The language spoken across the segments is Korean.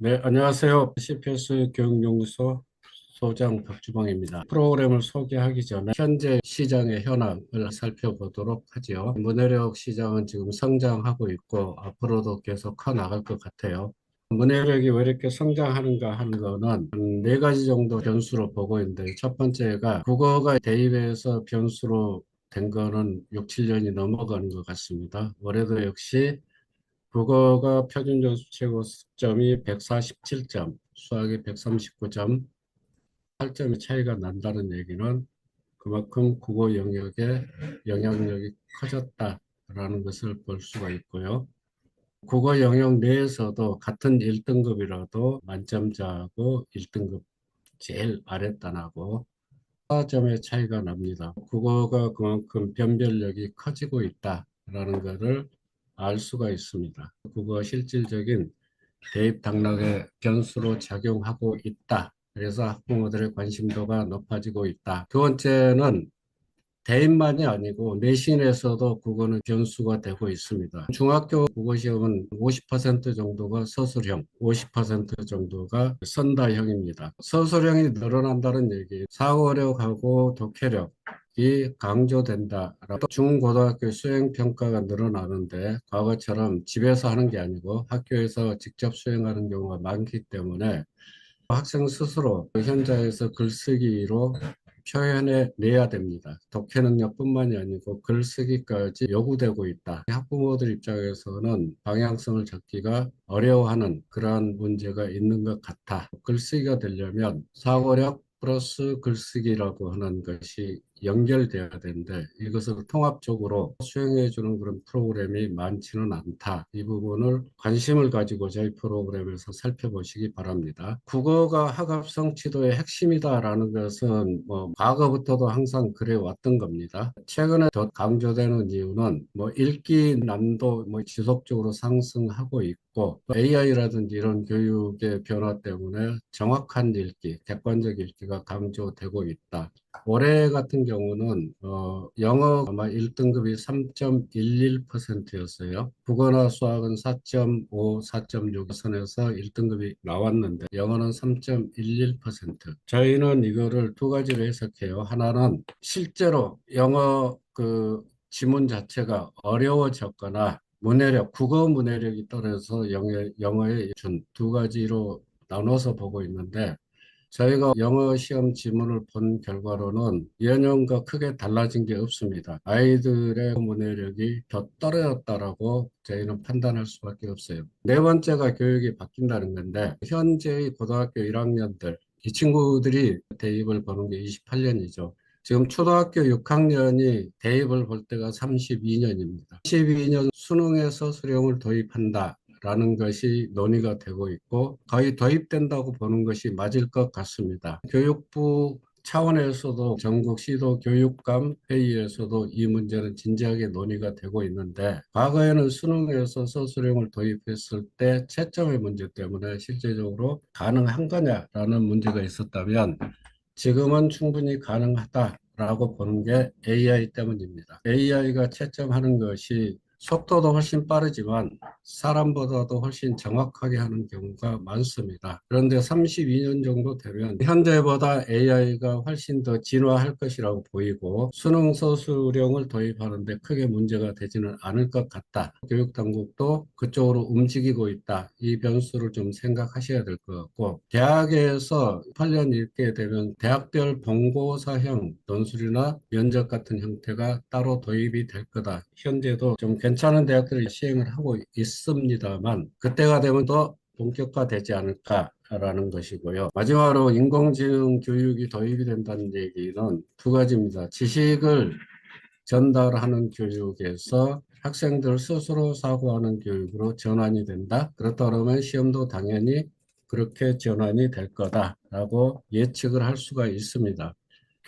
네, 안녕하세요. CPS 교육연구소 소장 박주봉입니다. 프로그램을 소개하기 전에 현재 시장의 현황을 살펴보도록 하죠. 문해력 시장은 지금 성장하고 있고 앞으로도 계속 커 나갈 것 같아요. 문해력이 왜 이렇게 성장하는가 하는 거는 네 가지 정도 변수로 보고 있는데 첫 번째가 국어가 대입해서 변수로 된 거는 6, 7년이 넘어가는 것 같습니다. 올해도 역시 국어가 표준 점수 최고 점이 147점, 수학이 139점, 8점의 차이가 난다는 얘기는 그만큼 국어 영역의 영향력이 커졌다라는 것을 볼 수가 있고요. 국어 영역 내에서도 같은 1등급이라도 만점자하고 1등급 제일 아랫단하고 4점의 차이가 납니다. 국어가 그만큼 변별력이 커지고 있다라는 것을 알 수가 있습니다. 국어 실질적인 대입 당락의 변수로 작용하고 있다. 그래서 학부모들의 관심도가 높아지고 있다. 두 번째는 대입만이 아니고 내신에서도 국어는 변수가 되고 있습니다. 중학교 국어시험은 50% 정도가 서술형, 50% 정도가 선다형입니다. 서술형이 늘어난다는 얘기, 사고력하고 독해력, 이 강조된다. 중고등학교 수행평가가 늘어나는데 과거처럼 집에서 하는 게 아니고 학교에서 직접 수행하는 경우가 많기 때문에 학생 스스로 현장에서 글쓰기로 표현해 내야 됩니다. 독해 능력뿐만이 아니고 글쓰기까지 요구되고 있다. 학부모들 입장에서는 방향성을 잡기가 어려워하는 그러한 문제가 있는 것 같아. 글쓰기가 되려면 사고력 플러스 글쓰기라고 하는 것이 연결돼야 되는데 이것을 통합적으로 수행해 주는 그런 프로그램이 많지는 않다. 이 부분을 관심을 가지고 저희 프로그램에서 살펴보시기 바랍니다. 국어가 학업 성취도의 핵심이다라는 것은 뭐 과거부터도 항상 그래 왔던 겁니다. 최근에 더 강조되는 이유는 뭐 읽기 난도 뭐 지속적으로 상승하고 있고 AI라든지 이런 교육의 변화 때문에 정확한 읽기, 객관적 읽기가 강조되고 있다. 올해 같은 경우는 어, 영어 아마 1등급이 3.11%였어요. 국어나 수학은 4.5, 4.6 선에서 1등급이 나왔는데 영어는 3.11%. 저희는 이거를 두 가지로 해석해요. 하나는 실제로 영어 그 지문 자체가 어려워졌거나 문해력, 국어 문해력이 떨어져서 영어, 영어에 준 두 가지로 나눠서 보고 있는데 저희가 영어 시험 지문을 본 결과로는 예년과 크게 달라진 게 없습니다. 아이들의 문해력이 더 떨어졌다라고 저희는 판단할 수밖에 없어요. 네 번째가 교육이 바뀐다는 건데 현재의 고등학교 1학년들 이 친구들이 대입을 보는 게 28년이죠. 지금 초등학교 6학년이 대입을 볼 때가 32년입니다. 32년 수능에서 수령을 도입한다. 라는 것이 논의가 되고 있고 거의 도입된다고 보는 것이 맞을 것 같습니다. 교육부 차원에서도 전국 시도 교육감 회의에서도 이 문제는 진지하게 논의가 되고 있는데 과거에는 수능에서 서술형을 도입했을 때 채점의 문제 때문에 실제적으로 가능한 거냐라는 문제가 있었다면 지금은 충분히 가능하다라고 보는 게 AI 때문입니다. AI가 채점하는 것이 속도도 훨씬 빠르지만 사람보다도 훨씬 정확하게 하는 경우가 많습니다. 그런데 32년 정도 되면 현재보다 AI가 훨씬 더 진화할 것이라고 보이고 수능 서술형을 도입하는데 크게 문제가 되지는 않을 것 같다. 교육당국도 그쪽으로 움직이고 있다. 이 변수를 좀 생각하셔야 될 것 같고 대학에서 8년 읽게 되면 대학별 본고사형 논술이나 면접 같은 형태가 따로 도입이 될 거다. 현재도 좀 괜찮은 대학들이 시행을 하고 있습니다만 그때가 되면 더 본격화되지 않을까 라는 것이고요. 마지막으로 인공지능 교육이 도입이 된다는 얘기는 두 가지입니다. 지식을 전달하는 교육에서 학생들 스스로 사고하는 교육으로 전환이 된다. 그렇다 그러면 시험도 당연히 그렇게 전환이 될 거다라고 예측을 할 수가 있습니다.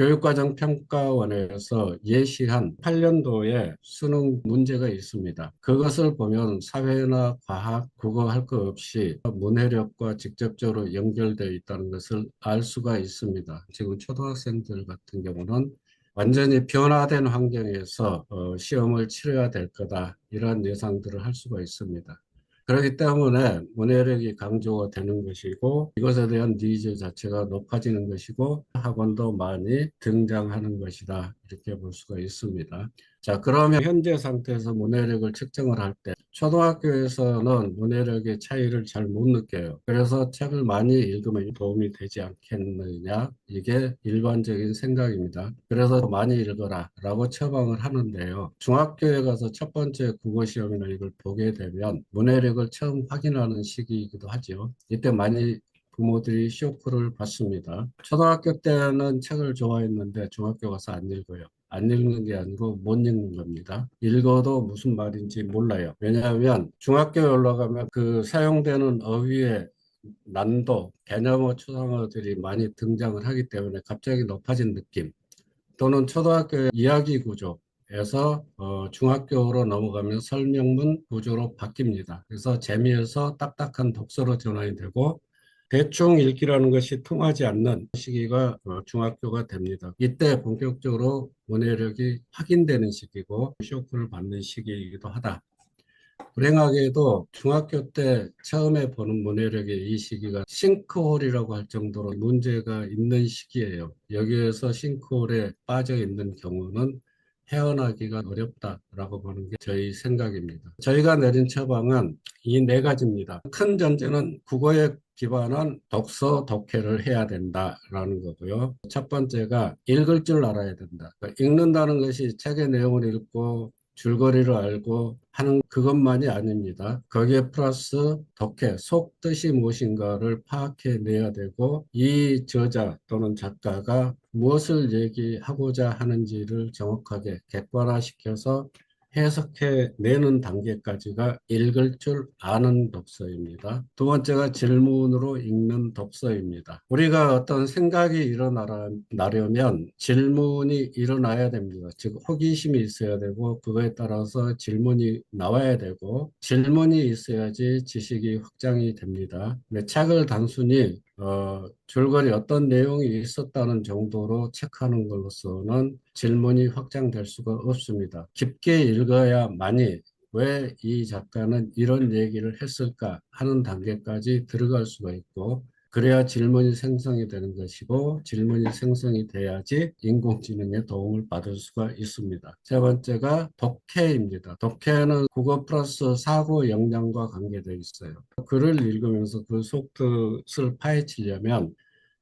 교육과정평가원에서 예시한 8년도에 수능 문제가 있습니다. 그것을 보면 사회나 과학, 국어 할 것 없이 문해력과 직접적으로 연결되어 있다는 것을 알 수가 있습니다. 지금 초등학생들 같은 경우는 완전히 변화된 환경에서 어, 시험을 치러야 될 거다 이런 예상들을 할 수가 있습니다. 그렇기 때문에 문해력이 강조가 되는 것이고 이것에 대한 니즈 자체가 높아지는 것이고 학원도 많이 등장하는 것이다 이렇게 볼 수가 있습니다. 자, 그러면 현재 상태에서 문해력을 측정을 할 때 초등학교에서는 문해력의 차이를 잘 못 느껴요. 그래서 책을 많이 읽으면 도움이 되지 않겠느냐 이게 일반적인 생각입니다. 그래서 많이 읽어라 라고 처방을 하는데요. 중학교에 가서 첫 번째 국어 시험이나 이걸 보게 되면 문해력을 처음 확인하는 시기이기도 하죠. 이때 많이 부모들이 쇼크를 받습니다. 초등학교 때는 책을 좋아했는데 중학교 가서 안 읽어요. 안 읽는 게 아니고 못 읽는 겁니다. 읽어도 무슨 말인지 몰라요. 왜냐하면 중학교에 올라가면 그 사용되는 어휘의 난도, 개념어, 추상어들이 많이 등장을 하기 때문에 갑자기 높아진 느낌 또는 초등학교의 이야기 구조 에서 어, 중학교로 넘어가면 설명문 구조로 바뀝니다. 그래서 재미에서 딱딱한 독서로 전환이 되고 대충 읽기라는 것이 통하지 않는 시기가 어, 중학교가 됩니다. 이때 본격적으로 문해력이 확인되는 시기고 쇼크를 받는 시기이기도 하다. 불행하게도 중학교 때 처음에 보는 문해력의 이 시기가 싱크홀이라고 할 정도로 문제가 있는 시기예요. 여기에서 싱크홀에 빠져 있는 경우는 헤어나기가 어렵다라고 보는 게 저희 생각입니다. 저희가 내린 처방은 이 네 가지입니다. 큰 전제는 국어에 기반한 독서, 독해를 해야 된다라는 거고요. 첫 번째가 읽을 줄 알아야 된다. 읽는다는 것이 책의 내용을 읽고 줄거리를 알고 하는 그것만이 아닙니다. 거기에 플러스 독해, 속 뜻이 무엇인가를 파악해내야 되고 이 저자 또는 작가가 무엇을 얘기하고자 하는지를 정확하게 객관화시켜서 해석해 내는 단계까지가 읽을 줄 아는 독서입니다. 두 번째가 질문으로 읽는 독서입니다. 우리가 어떤 생각이 일어나려면 질문이 일어나야 됩니다. 즉 호기심이 있어야 되고 그거에 따라서 질문이 나와야 되고 질문이 있어야지 지식이 확장이 됩니다. 책을 단순히 어, 줄거리 어떤 내용이 있었다는 정도로 체크하는 것으로서는 질문이 확장될 수가 없습니다. 깊게 읽어야만이 왜 이 작가는 이런 얘기를 했을까 하는 단계까지 들어갈 수가 있고 그래야 질문이 생성이 되는 것이고 질문이 생성이 돼야지 인공지능의 도움을 받을 수가 있습니다. 세 번째가 독해입니다. 독해는 국어 플러스 사고 역량과 관계되어 있어요. 글을 읽으면서 그 속뜻을 파헤치려면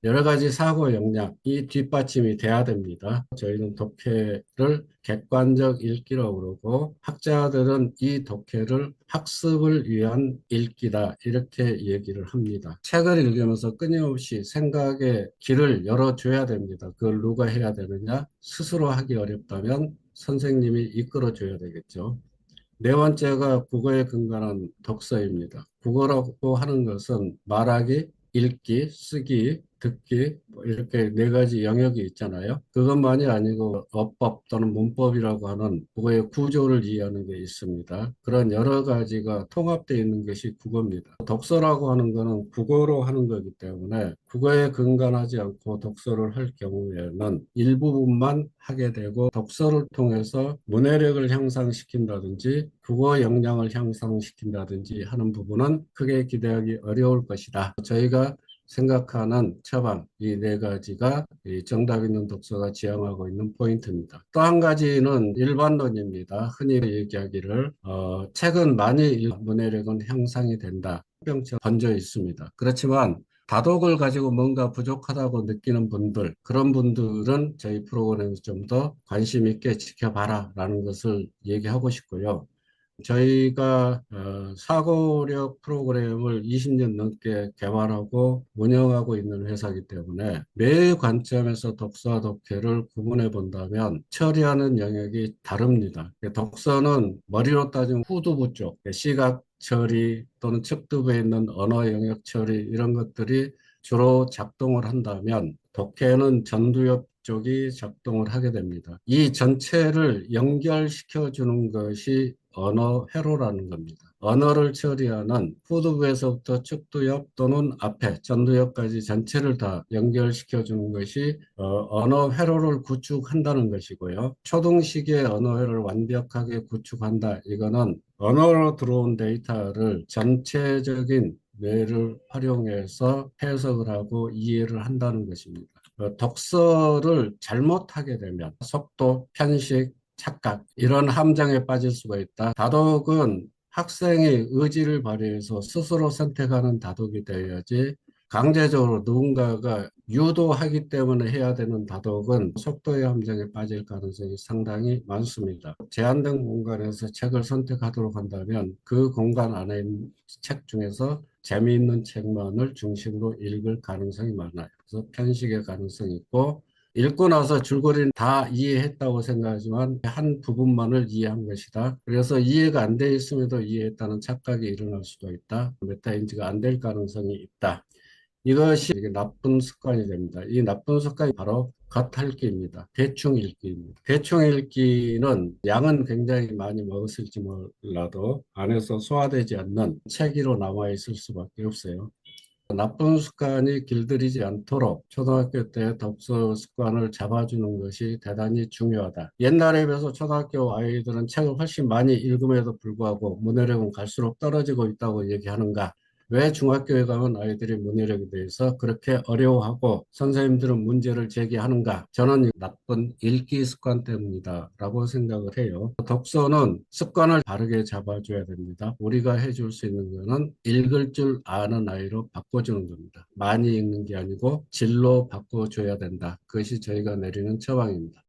여러 가지 사고 역량이 뒷받침이 돼야 됩니다. 저희는 독해를 객관적 읽기라고 그러고 학자들은 이 독해를 학습을 위한 읽기다 이렇게 얘기를 합니다. 책을 읽으면서 끊임없이 생각의 길을 열어줘야 됩니다. 그걸 누가 해야 되느냐? 스스로 하기 어렵다면 선생님이 이끌어줘야 되겠죠. 네 번째가 국어에 근간한 독서입니다. 국어라고 하는 것은 말하기, 읽기, 쓰기, 듣기 뭐 이렇게 네 가지 영역이 있잖아요. 그것만이 아니고 어법 또는 문법이라고 하는 국어의 구조를 이해하는 게 있습니다. 그런 여러 가지가 통합되어 있는 것이 국어입니다. 독서라고 하는 것은 국어로 하는 거기 때문에 국어에 근간하지 않고 독서를 할 경우에는 일부분만 하게 되고 독서를 통해서 문해력을 향상시킨다든지 국어 역량을 향상시킨다든지 하는 부분은 크게 기대하기 어려울 것이다. 저희가 생각하는 처방 이 네 가지가 정답 있는 독서가 지향하고 있는 포인트입니다. 또 한 가지는 일반론입니다. 흔히 얘기하기를 어, 책은 많이 문해력은 향상이 된다. 병처 번져 있습니다. 그렇지만 다독을 가지고 뭔가 부족하다고 느끼는 분들 그런 분들은 저희 프로그램에서 좀 더 관심 있게 지켜봐라 라는 것을 얘기하고 싶고요. 저희가 어, 사고력 프로그램을 20년 넘게 개발하고 운영하고 있는 회사이기 때문에 매 관점에서 독서와 독해를 구분해 본다면 처리하는 영역이 다릅니다. 독서는 머리로 따지면 후두부 쪽, 시각 처리 또는 척두부에 있는 언어 영역 처리 이런 것들이 주로 작동을 한다면 독해는 전두엽 쪽이 작동을 하게 됩니다. 이 전체를 연결시켜 주는 것이 언어 회로라는 겁니다. 언어를 처리하는 후두부에서부터 측두엽 또는 앞에 전두엽까지 전체를 다 연결시켜 주는 것이 어, 언어 회로를 구축한다는 것이고요. 초등 시기의 언어 회로를 완벽하게 구축한다. 이거는 언어로 들어온 데이터를 전체적인 뇌를 활용해서 해석을 하고 이해를 한다는 것입니다. 어, 독서를 잘못하게 되면 속도, 편식, 착각 이런 함정에 빠질 수가 있다. 다독은 학생의 의지를 발휘해서 스스로 선택하는 다독이 되어야지 강제적으로 누군가가 유도하기 때문에 해야 되는 다독은 속도의 함정에 빠질 가능성이 상당히 많습니다. 제한된 공간에서 책을 선택하도록 한다면 그 공간 안에 있는 책 중에서 재미있는 책만을 중심으로 읽을 가능성이 많아요. 그래서 편식의 가능성이 있고 읽고 나서 줄거리는 다 이해했다고 생각하지만 한 부분만을 이해한 것이다. 그래서 이해가 안 돼 있음에도 이해했다는 착각이 일어날 수도 있다. 메타인지가 안 될 가능성이 있다. 이것이 나쁜 습관이 됩니다. 이 나쁜 습관이 바로 겉핥기입니다. 대충 읽기입니다. 대충 읽기는 양은 굉장히 많이 먹었을지 몰라도 안에서 소화되지 않는 체기로 남아 있을 수밖에 없어요. 나쁜 습관이 길들이지 않도록 초등학교 때 독서 습관을 잡아주는 것이 대단히 중요하다. 옛날에 비해서 초등학교 아이들은 책을 훨씬 많이 읽음에도 불구하고 문해력은 갈수록 떨어지고 있다고 얘기하는가? 왜 중학교에 가면 아이들이 문해력에 대해서 그렇게 어려워하고 선생님들은 문제를 제기하는가? 저는 나쁜 읽기 습관 때문이다 라고 생각을 해요. 독서는 습관을 바르게 잡아줘야 됩니다. 우리가 해줄 수 있는 것은 읽을 줄 아는 아이로 바꿔주는 겁니다. 많이 읽는 게 아니고 질로 바꿔줘야 된다. 그것이 저희가 내리는 처방입니다.